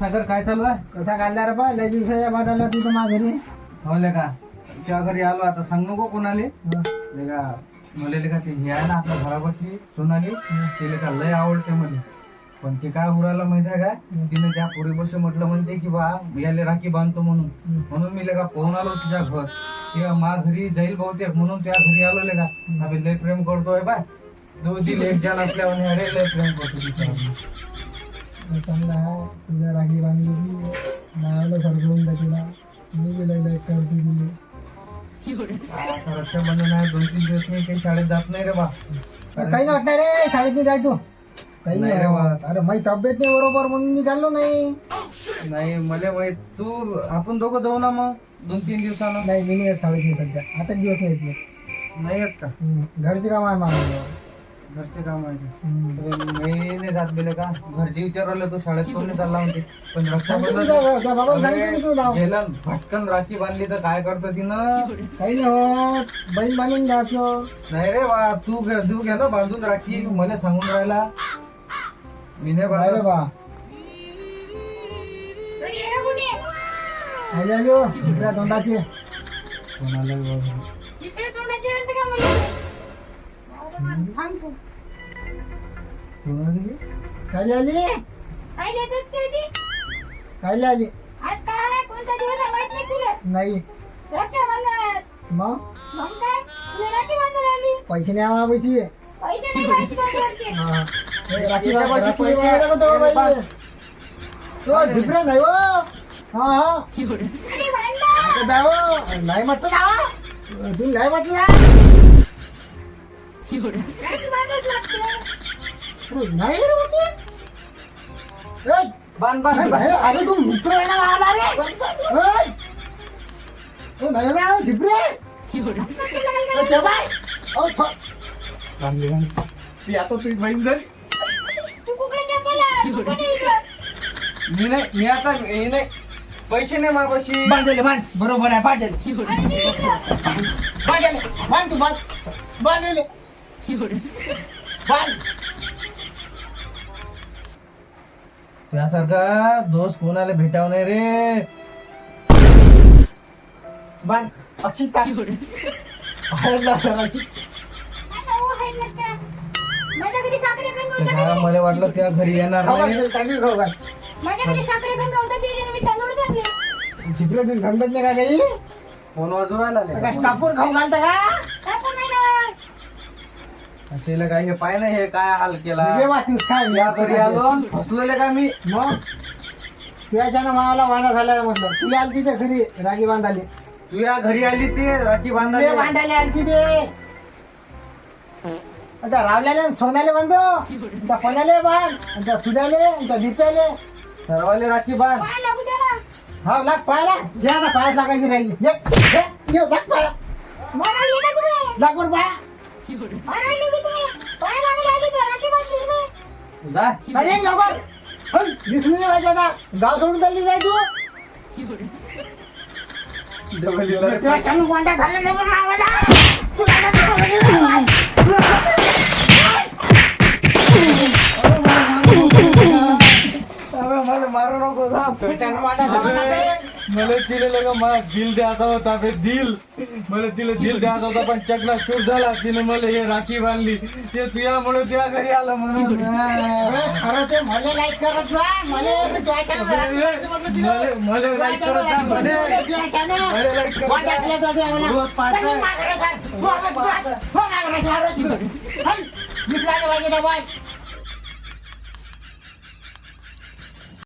सागर काय चालू आहे? कसा काढला रे बा? लय दिवसाच्या बाद आला तू तर माघारी. होले का? तुझ्या घरी आलो आता सांग नको कोणाले. हं. ले का मला का ते? हे आहे ना आपल्या घरापाशी सोनाली. तिला का लय आवडते मला पण ते काय उराला माहिती आहे काय तिने त्या पोरीपाशी म्हटलं म्हणते की बा याले राखी बांधतो म्हणून. म्हणून मी लेका पोहून आलो तुझ्या घर. किंवा मा घरी जाईल बहुतेक म्हणून तुझ्या घरी आलो लेका आम्ही लय प्रेम करतोय बाय दोघी एक जण असल्यावर अरे लय प्रेम करतो तिच्यावर. आहे तुझ्या राखी बांधली की नावाला सडकवून जा तिला. मी लय लय करते आता रक्षाबंधन आहे दोन तीन दिवस मी काही शाळेत जात नाही रे बा. काही नाही नाही रे शाळेत नाही जाय तू काही नाही नाही रे बा. अरे माझी तब्येत नाही बरोबर म्हणून मी चाललो नाही. नाही मला माहीत. तू आपण दोघं जाऊ ना मग. दोन तीन दिवसानं. नाही मी नाही येत शाळेत नाही सध्या. आता दिवस नाही येत मी. नाही येत का. घरचे काम आहे माझं घरचे काम आहे. मी नाही जात बेले का? घरचे विचारलं तू शाळेत कोण नाही चालला म्हणते पण. रक्षाबंधन गेला भटकन राखी बांधली तर काय करतो तिनं? काही नाही होत बैल बांधून द्यायचं नाही रे बा तू घे- तू गेलो बांधून राखी मला सांगून राहिला. मी नाही बांधत. बा. आली आली हो तोंडाची. कोणाला बी बाबा. कोणाला बी? काय आली काय आली आज काय कोणता दिवस आहे माहीत नाही तुला नाही रक्षाबंधन मग मग काय तुला राखी बांधून आली पैसे नाही आम्हाला पैसे पैसे नाही माहिती कोणते हा. हे राखी बाबा शिकली वगैरे का तो बाई? तो झिपऱ्या नाही हो हा हा आणि बांधला आता जाय हो. नाही म्हटलं ना तू नाही म्हटलं ना नाही रे म्हटलं. ए, बांध बांध नाही बाहेर अरे तू मित्र आहे ना आला रे. ए, तू नाही ना झिपरे. ए, ते बाय. ओ, थ- बांधली बांधली. ती आता तुझी बहीण झाली. तू कुकडे जपला तू कोणी इकडं मी नाही मी आता हे नाही. पैसे नाही मापाशी बांधले बांध बरोबर आहे बांधले आणि मी इकडं बांधले बांध तू बांध बांधले बांध त्यासारखा दोस्त कोणाला भेटाव नाही रे? अक्षित हो. माझ्या घरी साखरे मला वाटलं त्या घरी येणार खाऊ नाही. घाल, चांगली खाऊ घाल. माझ्या घरी साखरे कमी होतं ते मी तांदूळ घातले झिपरे तुला समजत नाही का काही फोन वाजून राहिला. कापूर खाऊ घालता का? असेल काय? हे पाय ना हे काय हाल केला? म्हणजे वा, तूच खा. या घरी आलो. फसलेले का मी? मग? तुझ्याच्यानं मावाला वाना झाला म्हटलं. तुला आली तिथे घरी रागी बांधाली तू या घरी आली ती राखी तुले बांधायला बांधायला आली तिथे. आता रावल्याले सोन्याले बांधो. त्या पण्याले बांध? आणि त्या सुद्याले आणि त्या दिप्याले. सर्वाले राखी बांध. हा लाग पायला. घ्या आता पायास लागायची राहिली. ये, ये, ये, लाग पाया मारायला का तुम्ही लाग वर पाया. जा अरे लवकर हल, दिसली नाही पाहिजे आता गाव सोडून चालली जाय तू डबलीला. तेव्हा चालू वांडा झाला नाही बरं आम्हाला. तुला नाही अबे, मला मारू नको थांब. तुला चालू वांडा झाला नाही. मला तिला लगा मला दिल द्यायचा होता बे दिल मला तिला दिल द्यायचा होता पण चकना शूट झाला तिने मला हे राखी बांधली ते तुझ्यामुळे तुझ्या घरी आलं म्हणून खरं ते मला लाईक करत जा मला ते वर करत जा. मला like करत जा.